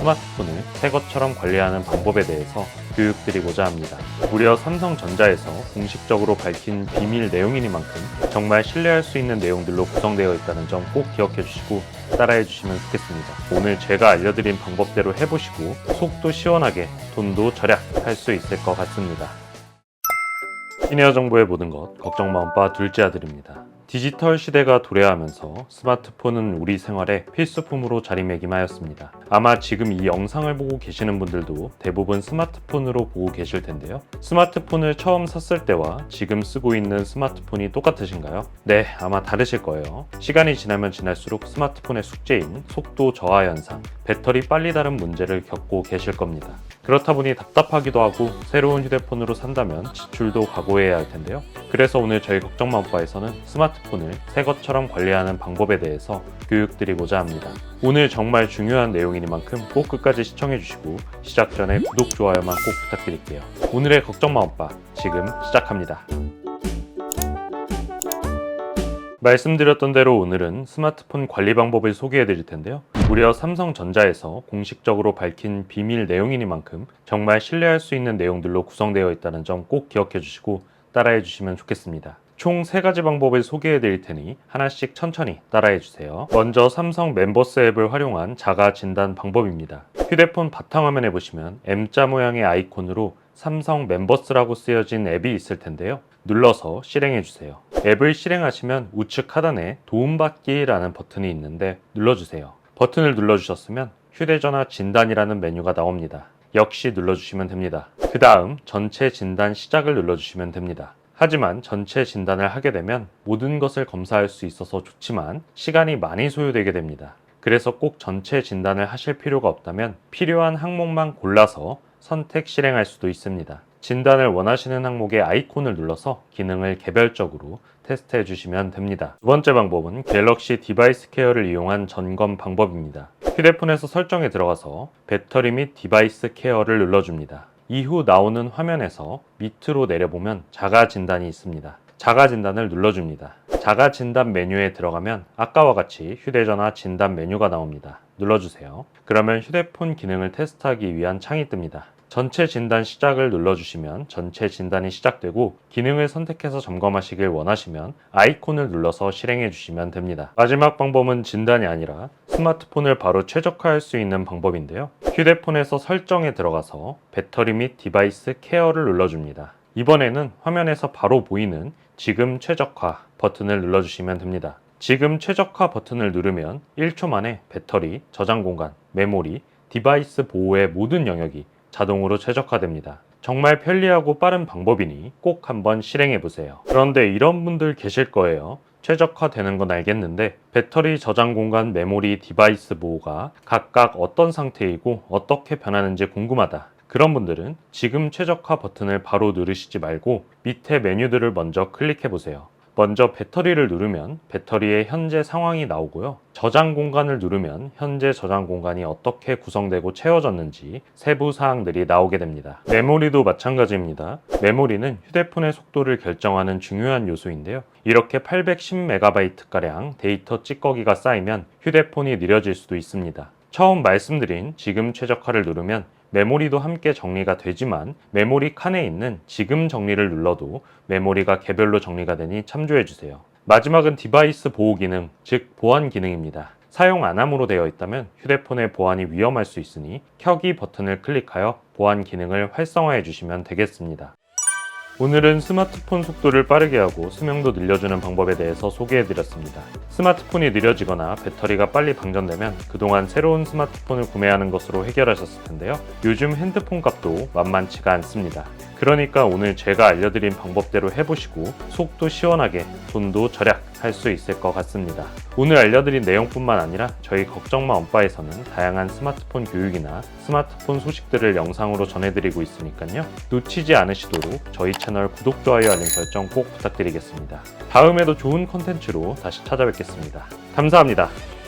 스마트폰을 새 것처럼 관리하는 방법에 대해서 교육드리고자 합니다. 무려 삼성전자에서 공식적으로 밝힌 비밀 내용이니만큼 정말 신뢰할 수 있는 내용들로 구성되어 있다는 점 꼭 기억해 주시고 따라해 주시면 좋겠습니다. 오늘 제가 알려드린 방법대로 해보시고 속도 시원하게 돈도 절약할 수 있을 것 같습니다. 시니어 정보의 모든 것 걱정 마음바 둘째 아들입니다. 디지털 시대가 도래하면서 스마트폰은 우리 생활의 필수품으로 자리매김하였습니다. 아마 지금 이 영상을 보고 계시는 분들도 대부분 스마트폰으로 보고 계실 텐데요. 스마트폰을 처음 샀을 때와 지금 쓰고 있는 스마트폰이 똑같으신가요? 네, 아마 다르실 거예요. 시간이 지나면 지날수록 스마트폰의 숙제인 속도 저하 현상, 배터리 빨리 닳는 문제를 겪고 계실 겁니다. 그렇다 보니 답답하기도 하고 새로운 휴대폰으로 산다면 지출도 각오해야 할 텐데요. 그래서 오늘 저희 걱정맘바에서는 스마트폰을 새 것처럼 관리하는 방법에 대해서 교육드리고자 합니다. 오늘 정말 중요한 내용이 니만큼 꼭 끝까지 시청해 주시고 시작 전에 구독, 좋아요만 꼭 부탁드릴게요. 오늘의 걱정맘바 지금 시작합니다. 말씀드렸던 대로 오늘은 스마트폰 관리 방법을 소개해 드릴 텐데요. 무려 삼성전자에서 공식적으로 밝힌 비밀 내용이니만큼 정말 신뢰할 수 있는 내용들로 구성되어 있다는 점 꼭 기억해 주시고 따라해 주시면 좋겠습니다. 총 세 가지 방법을 소개해 드릴 테니 하나씩 천천히 따라해 주세요. 먼저 삼성 멤버스 앱을 활용한 자가 진단 방법입니다. 휴대폰 바탕화면에 보시면 M자 모양의 아이콘으로 삼성 멤버스라고 쓰여진 앱이 있을 텐데요. 눌러서 실행해 주세요. 앱을 실행하시면 우측 하단에 도움받기라는 버튼이 있는데 눌러주세요. 버튼을 눌러주셨으면 휴대전화 진단이라는 메뉴가 나옵니다. 역시 눌러주시면 됩니다. 그 다음 전체 진단 시작을 눌러주시면 됩니다. 하지만 전체 진단을 하게 되면 모든 것을 검사할 수 있어서 좋지만 시간이 많이 소요되게 됩니다. 그래서 꼭 전체 진단을 하실 필요가 없다면 필요한 항목만 골라서 선택 실행할 수도 있습니다. 진단을 원하시는 항목의 아이콘을 눌러서 기능을 개별적으로 테스트해 주시면 됩니다. 두 번째 방법은 갤럭시 디바이스 케어를 이용한 점검 방법입니다. 휴대폰에서 설정에 들어가서 배터리 및 디바이스 케어를 눌러줍니다. 이후 나오는 화면에서 밑으로 내려보면 자가 진단이 있습니다. 자가 진단을 눌러줍니다. 자가 진단 메뉴에 들어가면 아까와 같이 휴대전화 진단 메뉴가 나옵니다. 눌러주세요. 그러면 휴대폰 기능을 테스트하기 위한 창이 뜹니다. 전체 진단 시작을 눌러주시면 전체 진단이 시작되고 기능을 선택해서 점검하시길 원하시면 아이콘을 눌러서 실행해 주시면 됩니다. 마지막 방법은 진단이 아니라 스마트폰을 바로 최적화할 수 있는 방법인데요. 휴대폰에서 설정에 들어가서 배터리 및 디바이스 케어를 눌러줍니다. 이번에는 화면에서 바로 보이는 지금 최적화 버튼을 눌러주시면 됩니다. 지금 최적화 버튼을 누르면 1초 만에 배터리, 저장 공간, 메모리, 디바이스 보호의 모든 영역이 자동으로 최적화됩니다. 정말 편리하고 빠른 방법이니 꼭 한번 실행해 보세요. 그런데 이런 분들 계실 거예요. 최적화되는 건 알겠는데 배터리 저장 공간, 메모리, 디바이스 보호가 각각 어떤 상태이고 어떻게 변하는지 궁금하다. 그런 분들은 지금 최적화 버튼을 바로 누르시지 말고 밑에 메뉴들을 먼저 클릭해 보세요. 먼저 배터리를 누르면 배터리의 현재 상황이 나오고요. 저장 공간을 누르면 현재 저장 공간이 어떻게 구성되고 채워졌는지 세부 사항들이 나오게 됩니다. 메모리도 마찬가지입니다. 메모리는 휴대폰의 속도를 결정하는 중요한 요소인데요. 이렇게 810MB가량 데이터 찌꺼기가 쌓이면 휴대폰이 느려질 수도 있습니다. 처음 말씀드린 지금 최적화를 누르면 메모리도 함께 정리가 되지만 메모리 칸에 있는 지금 정리를 눌러도 메모리가 개별로 정리가 되니 참조해 주세요. 마지막은 디바이스 보호 기능, 즉 보안 기능입니다. 사용 안 함으로 되어 있다면 휴대폰의 보안이 위험할 수 있으니 켜기 버튼을 클릭하여 보안 기능을 활성화해 주시면 되겠습니다. 오늘은 스마트폰 속도를 빠르게 하고 수명도 늘려주는 방법에 대해서 소개해 드렸습니다. 스마트폰이 느려지거나 배터리가 빨리 방전되면 그동안 새로운 스마트폰을 구매하는 것으로 해결하셨을 텐데요. 요즘 핸드폰 값도 만만치가 않습니다. 그러니까 오늘 제가 알려드린 방법대로 해보시고 속도 시원하게 돈도 절약 할 수 있을 것 같습니다. 오늘 알려드린 내용뿐만 아니라 저희 걱정마 엄빠에서는 다양한 스마트폰 교육이나 스마트폰 소식들을 영상으로 전해드리고 있으니까요. 놓치지 않으시도록 저희 채널 구독, 좋아요, 알림 설정 꼭 부탁드리겠습니다. 다음에도 좋은 컨텐츠로 다시 찾아뵙겠습니다. 감사합니다.